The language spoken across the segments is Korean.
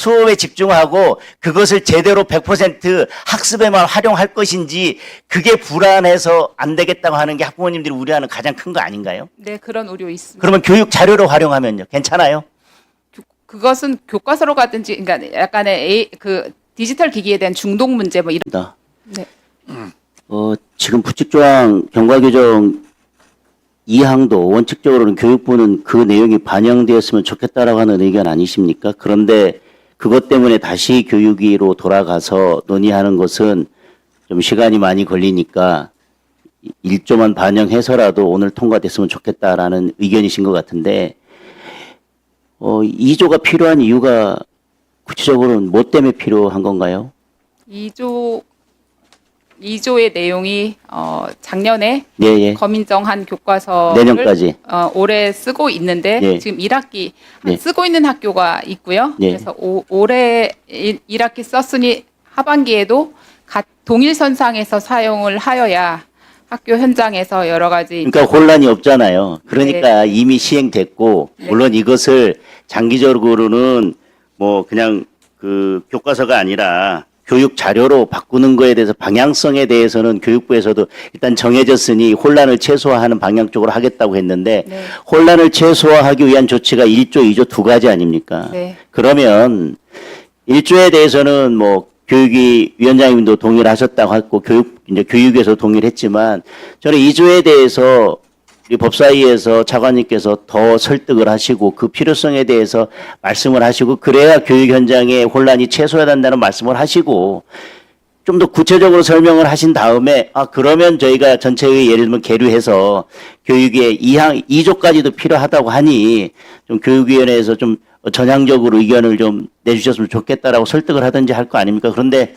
수업에 집중하고 그것을 제대로 100% 학습에만 활용할 것인지 그게 불안해서 안 되겠다고 하는 게 학부모님들이 우려하는 가장 큰 거 아닌가요? 네, 그런 우려 있습니다. 그러면 교육 자료로 활용하면요. 괜찮아요? 그것은 교과서로 가든지 그러니까 약간의 A, 그 디지털 기기에 대한 중독 문제 뭐 이런 나. 네. 어, 지금 부칙조항 경과규정 2항도 원칙적으로는 교육부는 그 내용이 반영되었으면 좋겠다라고 하는 의견 아니십니까? 그런데 그것 때문에 다시 교육위로 돌아가서 논의하는 것은 좀 시간이 많이 걸리니까 일조만 반영해서라도 오늘 통과됐으면 좋겠다라는 의견이신 것 같은데 어, 2조가 필요한 이유가 구체적으로는 뭐 때문에 필요한 건가요? 2조 2조의 내용이 어 작년에 예, 예. 검인정한 교과서를 내년까지. 어, 올해 쓰고 있는데 예. 지금 1학기 예. 쓰고 있는 학교가 있고요. 예. 그래서 오, 올해 1, 1학기 썼으니 하반기에도 가, 동일 선상에서 사용을 하여야 학교 현장에서 여러 가지 그러니까 혼란이 없잖아요. 그러니까 이미 시행됐고 네. 물론 이것을 장기적으로는 뭐 그냥 그 교과서가 아니라 교육 자료로 바꾸는 거에 대해서 방향성에 대해서는 교육부에서도 일단 정해졌으니 혼란을 최소화하는 방향 쪽으로 하겠다고 했는데 네. 혼란을 최소화하기 위한 조치가 1조, 2조 두 가지 아닙니까? 네. 그러면 1조에 대해서는 뭐 교육위 위원장님도 동의를 하셨다고 했고 교육 이제 교육에서 동의를 했지만 저는 2조에 대해서 우리 법사위에서 차관님께서 더 설득을 하시고 그 필요성에 대해서 말씀을 하시고 그래야 교육 현장의 혼란이 최소화 된다는 말씀을 하시고 좀 더 구체적으로 설명을 하신 다음에 아 그러면 저희가 전체의 예를 들면 계류해서 교육의 2항 2조까지도 필요하다고 하니 좀 교육위원회에서 좀 전향적으로 의견을 좀 내주셨으면 좋겠다라고 설득을 하든지 할 거 아닙니까? 그런데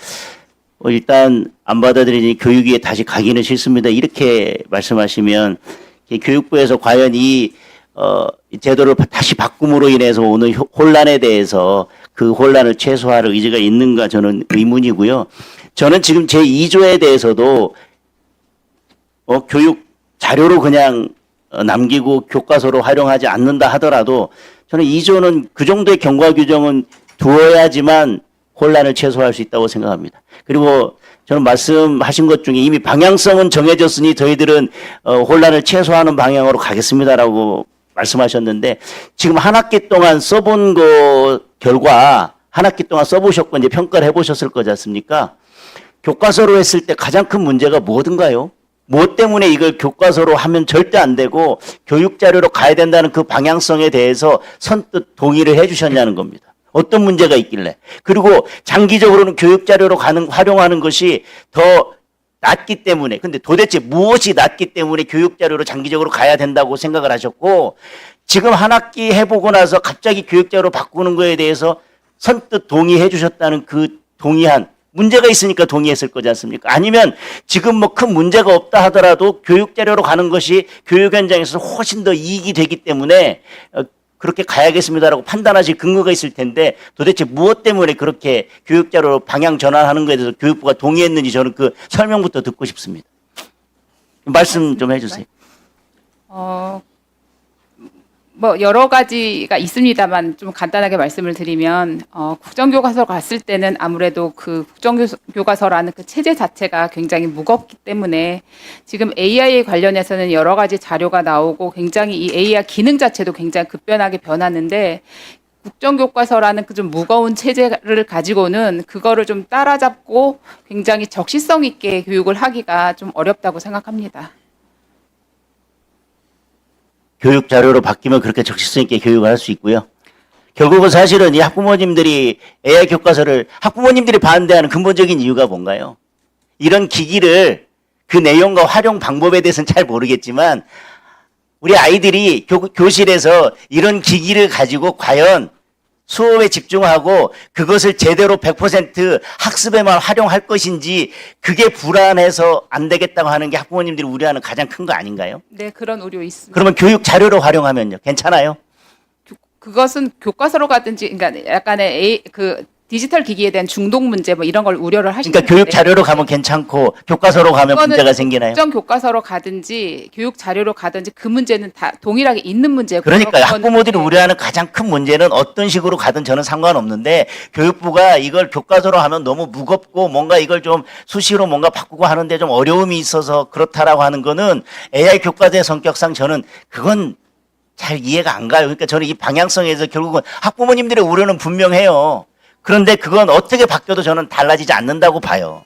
어, 일단 안 받아들이니 교육위에 다시 가기는 싫습니다. 이렇게 말씀하시면 이 교육부에서 과연 이 어, 이 제도를 바- 다시 바꿈으로 인해서 오는 효- 혼란에 대해서 그 혼란을 최소화할 의지가 있는가 저는 의문이고요. 저는 지금 제 2조에 대해서도 어, 교육 자료로 그냥 어, 남기고 교과서로 활용하지 않는다 하더라도 저는 2조는 그 정도의 경과 규정은 두어야지만 혼란을 최소화할 수 있다고 생각합니다. 그리고 저는 말씀하신 것 중에 이미 방향성은 정해졌으니 저희들은 어, 혼란을 최소화하는 방향으로 가겠습니다라고 말씀하셨는데 지금 한 학기 동안 써본 거 결과 한 학기 동안 써보셨고 이제 평가를 해보셨을 거지 않습니까? 교과서로 했을 때 가장 큰 문제가 뭐든가요? 뭐 때문에 이걸 교과서로 하면 절대 안 되고 교육 자료로 가야 된다는 그 방향성에 대해서 선뜻 동의를 해 주셨냐는 겁니다. 어떤 문제가 있길래. 그리고 장기적으로는 교육 자료로 가는 활용하는 것이 더 낫기 때문에 근데 도대체 무엇이 낫기 때문에 교육 자료로 장기적으로 가야 된다고 생각을 하셨고 지금 한 학기 해보고 나서 갑자기 교육 자료로 바꾸는 거에 대해서 선뜻 동의해 주셨다는 그 동의한 문제가 있으니까 동의했을 거지 않습니까? 아니면 지금 뭐 큰 문제가 없다 하더라도 교육 자료로 가는 것이 교육 현장에서 훨씬 더 이익이 되기 때문에 어, 그렇게 가야겠습니다라고 판단하실 근거가 있을 텐데 도대체 무엇 때문에 그렇게 교육 자료로 방향 전환하는 것에 대해서 교육부가 동의했는지 저는 그 설명부터 듣고 싶습니다. 말씀 좀 해주세요. 어, 뭐 여러 가지가 있습니다만 좀 간단하게 말씀을 드리면 어, 국정교과서 갔을 때는 아무래도 그 국정교과서라는 그 체제 자체가 굉장히 무겁기 때문에 지금 AI 관련해서는 여러 가지 자료가 나오고 굉장히 이 AI 기능 자체도 굉장히 급변하게 변하는데 국정교과서라는 그 좀 무거운 체제를 가지고는 그거를 좀 따라잡고 굉장히 적시성 있게 교육을 하기가 좀 어렵다고 생각합니다. 교육 자료로 바뀌면 그렇게 적시성 있게 교육을 할 수 있고요. 결국은 사실은 이 학부모님들이 AI 교과서를 학부모님들이 반대하는 근본적인 이유가 뭔가요? 이런 기기를 그 내용과 활용 방법에 대해서는 잘 모르겠지만 우리 아이들이 교, 교실에서 이런 기기를 가지고 과연 수업에 집중하고 그것을 제대로 100% 학습에만 활용할 것인지 그게 불안해서 안 되겠다고 하는 게 학부모님들이 우려하는 가장 큰 거 아닌가요? 네, 그런 우려 있습니다. 그러면 교육 자료로 활용하면요. 괜찮아요? 그것은 교과서로 가든지 그러니까 약간의 A, 그 디지털 기기에 대한 중독 문제 뭐 이런 걸 우려를 하시는 그러니까 교육 자료로 가면 괜찮고 교과서로 가면 그거는 문제가 생기나요? 국정 교과서로 가든지 교육 자료로 가든지 그 문제는 다 동일하게 있는 문제고 그러니까 학부모들이 우려하는 가장 큰 문제는 어떤 식으로 가든 저는 상관없는데 교육부가 이걸 교과서로 하면 너무 무겁고 뭔가 이걸 좀 수시로 뭔가 바꾸고 하는데 좀 어려움이 있어서 그렇다라고 하는 거는 AI 교과서의 성격상 저는 그건 잘 이해가 안 가요. 그러니까 저는 이 방향성에서 결국은 학부모님들의 우려는 분명해요. 그런데 그건 어떻게 바뀌어도 저는 달라지지 않는다고 봐요.